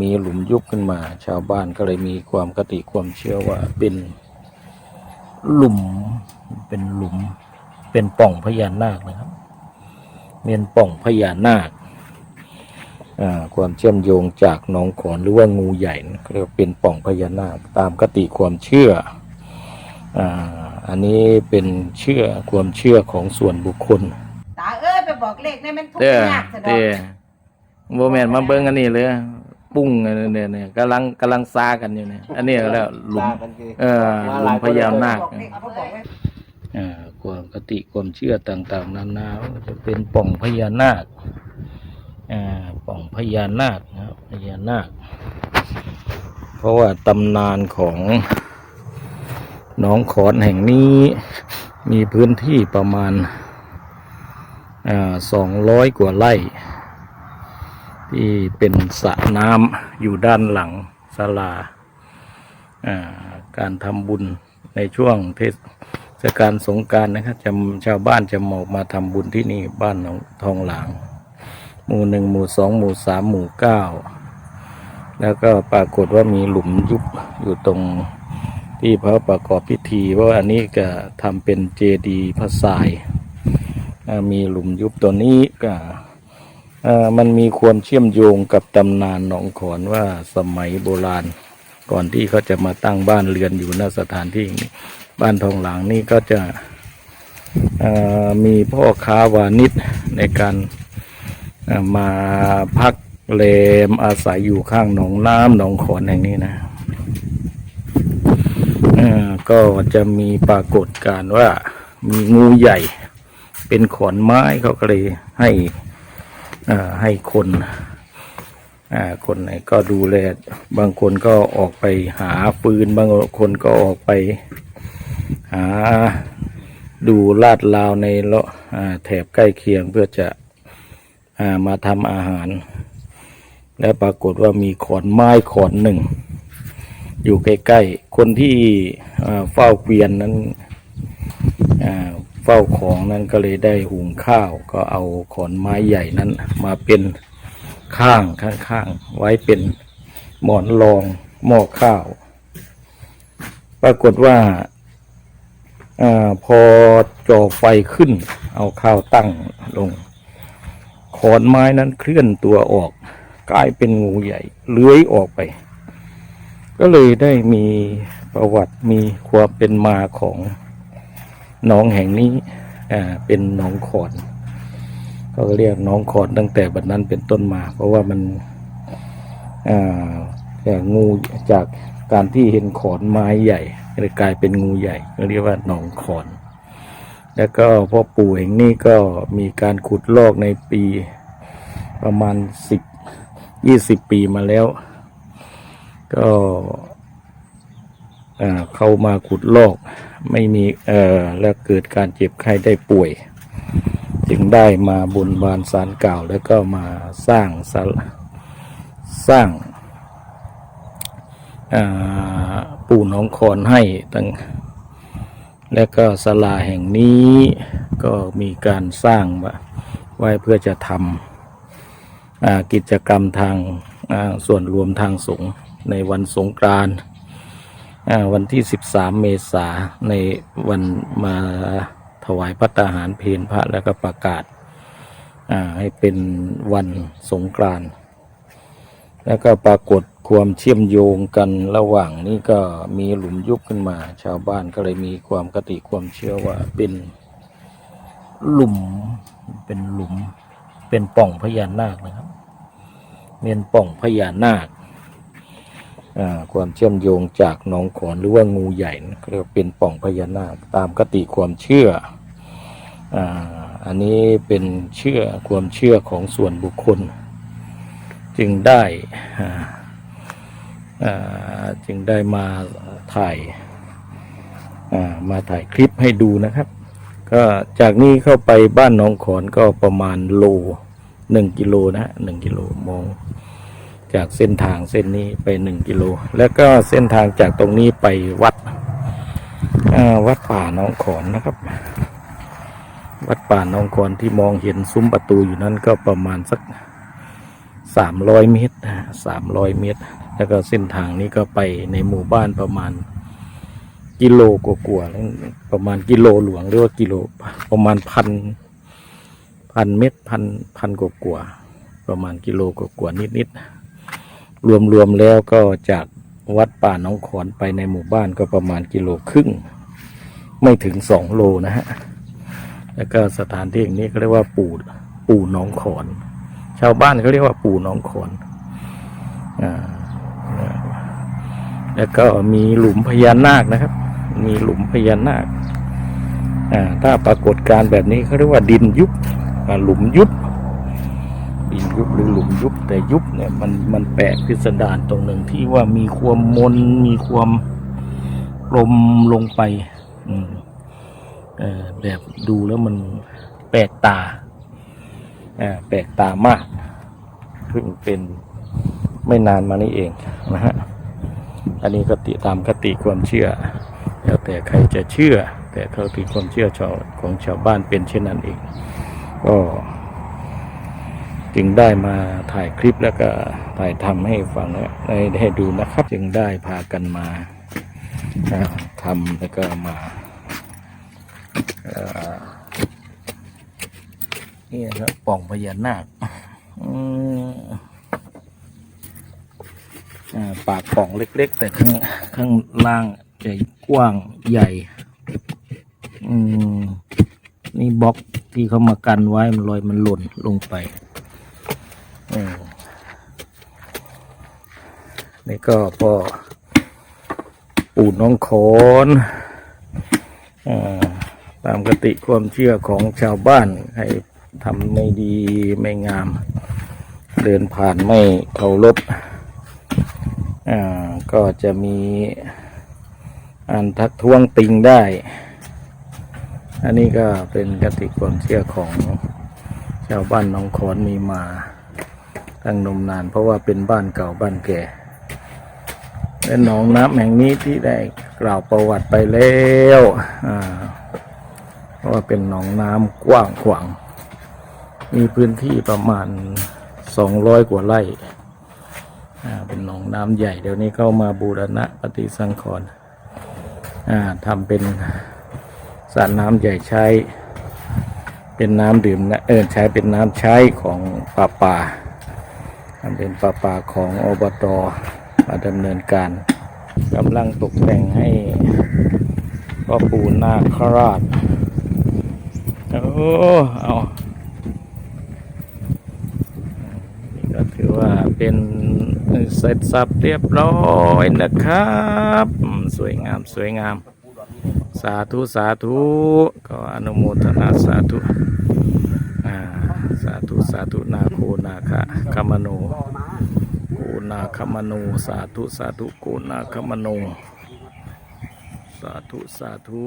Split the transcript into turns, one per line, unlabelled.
มีหลุมยุบขึ้นมา ชาวบ้านก็เลยมีความคติความเชื่อว่าเป็นหลุมเป็นหลุมเป็นปล่องพญานาคนะครับเป็นปล่องพญานาคอ่าความเชื่อมโยงจากหนองขอนหรือว่างูใหญ่นะเรียกว่าเป็นปล่องพญานาคตามคติความเชื่ออ่าอันนี้เป็นเชื่อความเชื่อของส่วนบุคคล
ตาเอ้ยไปบอกเลขได้มันทุก
เด้อ
ยากซะดอ
เด้อกโมแมนมาเบิ้งอันนี้เลย ปุ้งอันนี้เนี่ยเนี่ยกำลังกำลังซากันอยู่เนี่ย อันนี้ก็แล้วหลุมเออหลุมพญานาค
บอกเลขเอาไปบอกไว้
อ่าความคติความเชื่อต่าง ๆ นานาว่าจะเป็นปล่องพญานาคอ่าปล่องพญานาคนะครับพญานาค เพราะว่าตำนานของหน้องขอนแห่งนี้มีพื้นที่ประมาณอ่าสองร้อยกว่าไร่ ที่เป็นสระน้ำอยู่ด้านหลังศาลาการทำบุญในช่วงเทศกาลสงการนะครับจะชาวบ้านจะมามาทำบุญที่นี่บ้านหนองทองหลาง หมู่หนึ่งหมู่สองหมู่สามหมู่เก้าแล้วก็ปรากฏว่ามีหลุมยุบอยู่ตรงที่พระประกอบพิธี เพราะว่าอันนี้ก็ทำเป็นเจดีย์พระทราย มีหลุมยุบตัวนี้ก็ มันมีความเชื่อมโยงกับตำนานหนองขอนว่าสมัยโบราณ ก่อนที่เขาจะมาตั้งบ้านเรือนอยู่ณสถานที่บ้านทองหลางนี่ก็จะมีพ่อค้าวานิชในการมาพักเลมอาศัยอยู่ข้างหนองน้ำหนองขอนแห่งนี้นะก็จะมีปรากฏการณ์ว่ามีงูใหญ่เป็นขอนไม้เขาก็เลยให้ ให้คนอคนไหนก็ดูแลบางคนก็ออกไปหาปืน บางคนก็ออกไปหาดูลาดราวในละแถบใกล้เคียงเพื่อจะอามาทำอาหาร และปรากฏว่ามีขอนไม้ขอนหนึ่ง อยู่ใกล้ๆ คนที่เฝ้าเกวียนนั้น ฝ้าของนั้นก็เลยได้หุงข้าว ก็เอาขอนไม้ใหญ่นั้น มาเป็นข้างข้างๆไว้เป็นหมอนรองหม้อข้าว ปรากฏว่าอพอจ่อไฟขึ้น เอาข้าวตั้งลง ขอนไม้นั้นเคลื่อนตัวออก กลายเป็นงูใหญ่เลื้อยออกไป ก็เลยได้มีประวัติมีความเป็นมาของ หนองแห่งนี้เป็นหนองขอนเขาก็เรียกหนองขอนตั้งแต่บัดนั้นเป็นต้นมา เพราะว่ามันงูจากการที่เห็นขอนไม้ใหญ่ก็เลยกลายเป็นงูใหญ่ก็เรียกว่าหนองขอน แล้วก็พ่อปู่แห่งนี้ก็มีการขุดลอกในปีประมาณสิบยี่สิบปีมาแล้ว ก็ เข้ามาขุดลอก ไม่มีเอ่อแล้วเกิดการเจ็บไข้ได้ป่วย จึงได้มาบนบานสารกล่าแล้วก็มาสร้างสาสร้างาปู่น้องคอนให้ตั้งและก็ศาลาแห่งนี้ก็มีการสร้างไว้เพื่อจะทำกิจกรรมทางาส่วนรวมทางสงฆ์ในวันสงกรานต์ วันที่ 13 เมษาในวันมาถวายพระตาหารเพลพระแล้วก็ประกาศาให้เป็นวันสงกรานต์แล้วก็ปรากฏความเชื่อมโยงกันระหว่างนี้ก็มีหลุมยุบขึ้นมา ชาวบ้านก็เลยมีความคติความเชื่อว่าเป็นหลุมเป็นหลุมเป็นป่องพญานาคนะครับเป็นป่องพญานาค ความเชื่อมโยงจากหนองขอนหรือว่างูใหญ่เรียกเป็นป่องพญานาคตามคติความเชื่ออ,อันนี้เป็นเชื่อความเชื่อของส่วนบุคคล จึงได้จึงได้มาถ่ายมาถ่ายคลิปให้ดูนะครับ ก็จากนี้เข้าไปบ้านหนองขอนก็ประมาณโลหนึ่งกิโลนะฮะหนึ่งกิโลมอง จากเส้นทางเส้นนี้ไปหนึ่งกิโล แล้วก็เส้นทางจากตรงนี้ไปวัดวัดป่าหนองขอนนะครับ วัดป่าหนองขอนที่มองเห็นซุ้มประตูอยู่นั้นก็ประมาณสักสามร้อยเมตรสามร้อยเมตร แล้วก็เส้นทางนี้ก็ไปในหมู่บ้านประมาณกิโลกว่าๆประมาณกิโลหลวงหรือว่ากิโลประมาณพันพันเมตรพันพันกว่าๆประมาณกิโลกว่าๆนิดๆ รวมๆแล้วก็จากวัดป่าน้องขอนไปในหมู่บ้านก็ประมาณกิโลครึ่ง ไม่ถึงสองโลนะฮะ แล้วก็สถานที่อย่างนี้เขาเรียกว่าปู่ปู่น้องขอน ชาวบ้านเขาเรียกว่าปู่น้องขอนอ่าแล้วก็มีหลุมพญานาคนะครับ มีหลุมพญานาค อ่า ถ้าปรากฏการแบบนี้เขาเรียกว่าดินยุบหลุมยุบ ยุบแต่ยุบเนี่ยมันมันแปลกพิสดารตรงหนึ่งที่ว่ามีความมนมีความลมลงไปแบบดูแล้วมันแปลกตาแปลกตามากเพิ่งเป็นไม่นานมานี้เองนะฮะ อันนี้ก็ติตามคติความเชื่อ แล้วแต่ใครจะเชื่อ แต่เท่าที่ความเชื่อชาวของชาวบ้านเป็นเช่นนั้นเองก็ จึงได้มาถ่ายคลิปแล้วก็ถ่ายทำให้ฟังและให้ให้ดูนะครับ จึงได้พากันมาทำแล้วก็มาเนี่นะครับป่องพญานาคอืมอ่าปากป่องเล็ก ๆ แต่ข้างข้างล่างจะกว้างใหญ่ อืมนี่บล็อกที่เขามากันไว้มันลอยมันหล่นลงไป นี่ก็พอปู่น้องขอนอตามกติความเชื่อของชาวบ้านให้ทำไม่ดีไม่งาม เดินผ่านไม่เคารพก็จะมีอันทักท้วงติงได้ อันนี้ก็เป็นกติความเชื่อของชาวบ้านน้องขอนมีมา ตั้งนมนาน เพราะว่าเป็นบ้านเก่าบ้านแก่และหนองน้ำแห่งนี้ที่ได้กล่าวประวัติไปแล้วเพราะว่าเป็นหนองน้ำกว้างขวาง มีพื้นที่ประมาณสองร้อยกว่าไร่เป็นหนองน้ำใหญ่เดี๋ยวนี้เข้ามาบูรณะปฏิสังขรณ์ทำเป็นสระน้ำใหญ่ใช้ เป็นน้ำดื่มนะเออใช้เป็นน้ำใช้ของป่าป่า ทำเป็นป่าป่าของอบตมาดำเนินการกำลังตกแต่งให้พ่อปู่นาคราชโอ้เอานี่ก็ถือว่าเป็นเสร็จสับเรียบร้อยนะครับ สวยงามสวยงาม สาธุ สาธุ ก็อนุโมทนาสาธุ สาธุนาโคนาคะคามโนโกนาคามโนสาธุสาธุโกนาคามโน สาธุสาธุ